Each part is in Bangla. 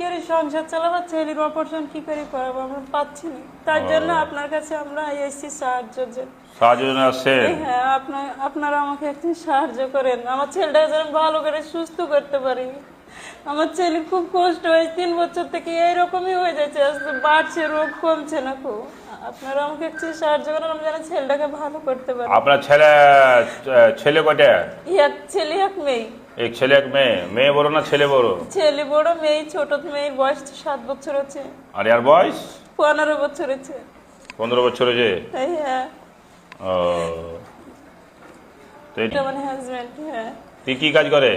করে সংসার চালাবো ছেলের অপারেশন কি করে করাবো আমরা পাচ্ছি না। তার জন্য আপনার কাছে আমরা এসেছি সাহায্যের জন্য সাহায্য হ্যাঁ আপনার আপনারা আমাকে একটু সাহায্য করেন। আমার ছেলেটাকে যেন ভালো করে সুস্থ করতে পারি। আমার ছেলে খুব কষ্ট হয়েছে তিন বছর থেকে এইরকমই হয়ে যাচ্ছে। আস্তে বাড়ছে রোগ কমছে না খুব। আপনারা আমাকে একটু সাহায্য করেন আমি যেন ছেলেটাকে ভালো করতে পারি। আপনার ছেলে ছেলে কয়টা? এক ছেলে এক মেয়ে। এক ছেলে এক মেয়ে মেয়ে বড় না ছেলে বড়? ছেলে বড় মেয়ে ছোট মেয়ের বয়স তো সাত বছর আছে। আর ইয়ার বয়স? পনেরো বছর আছে। পনেরো বছর হয়েছে তাই হ্যাঁ। ও। তো এটা মানে হ্যাঁ। তুই কি কাজ করে?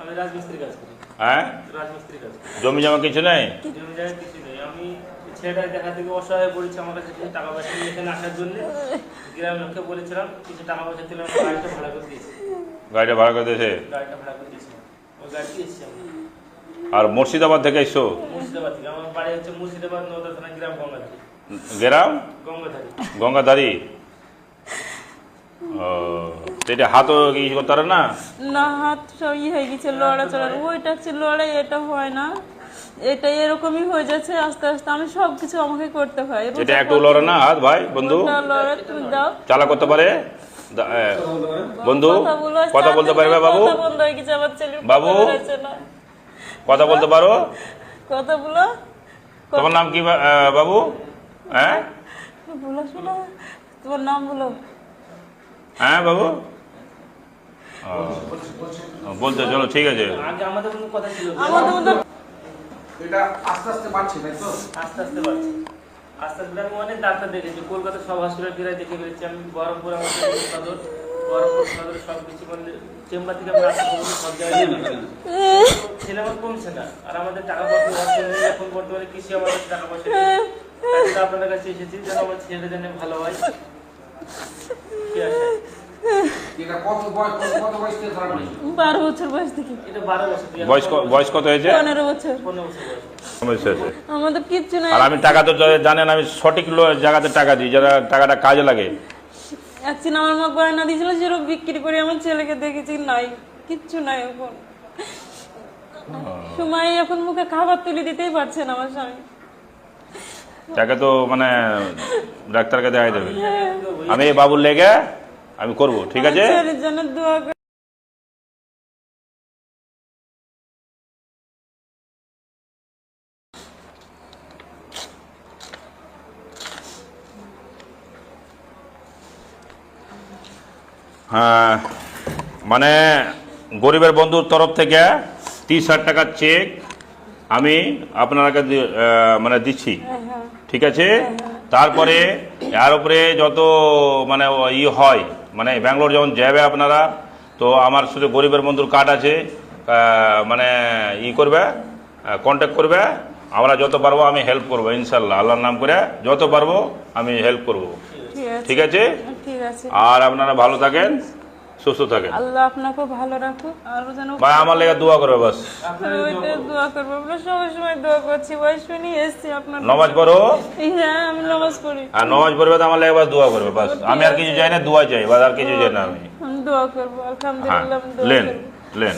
আমি রাজমিস্ত্রি কাজ করি। হ্যাঁ? রাজমিস্ত্রি কাজ জমি জমা কিছু নেই? জমি কিছু নেই। আমি ছেলেটা দেখা থেকে অসহায় পড়েছে আমার কাছে কিছু টাকা পয়সা নিয়ে এখানে আসার জন্য। গ্রামের লোককে বলেছিলাম কিছু টাকা পয়সা দিলাম গাড়িটা ভাড়া করে দিয়েছি। গাড়িটা ভাড়া করে দিয়েছে? আর মুর্শিদাবাদ থেকে থানা গ্রাম গঙ্গাধারী। গ্রাম? গঙ্গাধারী। গঙ্গাধারী? ও এটা হাতও কিছু করতে পারে না? না হাত ই হয়ে গেছে লড়া চড়া। ওইটা হচ্ছে লড়াই এটা হয় না। এটা এরকমই হয়ে যাচ্ছে আস্তে আস্তে আমি সব কিছু আমাকে করতে হয়। এটা একটু লড়ে না হাত ভাই বন্ধু। চালা করতে পারে? বন্ধু কথা বলতে পারবে বাবু? বাবু? কথা। কথা বলতে পারো? কথাগুলো তোমার নাম কি বাবু? হ্যাঁ বলো শোনা তোমার নাম বলো। হ্যাঁ বাবু? বলতে চলো ঠিক আছে। আমাদের কথা ছিল। এটা আস্তে আস্তে বাড়ছে তাই তো? আস্তে আস্তে বাড়ছে। আস্তে আস্তে আমি অনেক ডাক্তার দেখেছি। কলকাতা সব হসপিটাল ফিরে দেখে ফেলেছি। আমি বহরমপুর, আমাদের সদর, বহরমপুর সদর মানে চেম্বার থেকে সব জায়গায় আমার কমছে না। আর আমাদের টাকা পয়সা এখন বর্তমানে কৃষি আমাদের টাকা পয়সা আপনাদের কাছে এসেছি, যেন আমার ছেলে যেন ভালো হয়। কি আছে। বারো বছর বয়স থেকে। এটা বারো বছর বয়স কত হয়েছে? পনেরো বছর। পনেরো বছর বয়স। বয়স হয়েছে। আমাদের কিচ্ছু নাই। আর আমি টাকা তো জানেন আমি সঠিক লো- জায়গাতে টাকা দিই যারা টাকাটা কাজে লাগে। একদিন আমার মা গয়না দিয়েছিল সেটা বিক্রি করে আমার ছেলেকে দেখেছি নাই কিচ্ছু নাই এখন। সময় এখন মুখে খাবার তুলে দিতেই পারছে না আমার স্বামী। টাকা তো মানে ডাক্তারকে দেখাই দেবে। আমি এই বাবুর লেগে আমি করব ঠিক আছে? জন্য দোয়া হ্যাঁ মানে গরিবের বন্ধুর তরফ থেকে তিরিশ হাজার টাকার চেক আমি আপনাকে মানে দিচ্ছি হ্যাঁ ঠিক আছে? তারপরে এর উপরে যত মানে ই হয় মানে ব্যাঙ্গালোর যখন যাবে আপনারা তো আমার শুধু গরিবের বন্ধুর কার্ড আছে মানে ই করবে কন্ট্যাক্ট করবে আমরা যত পারব আমি হেল্প করব ইনশাল্লাহ আল্লাহর নাম করে যত পারব আমি হেল্প করব। ঠিক আছে। আর আপনারা ভালো থাকেন। সুস্থ থাকেন। আল্লাহ আপনাকে ভালো রাখুক। আর যেন ভাই আমার লেগে দোয়া করবে বাস। ওইটা দোয়া করবে। আমরা সবাই সময় দোয়া করছি। ভাই শুনি এসছি আপনার নামাজ পড়ো। হ্যাঁ আমি নামাজ পড়ি। আর নামাজ পড়বে তো আমার লেগে বাস দোয়া করবে বাস। আমি আর কিছু চাই না দোয়া চাই বাস আর কিছু চাই না আমি। দোয়া করব। হ্যাঁ আলহামদুলিল্লাহ লেন লেন।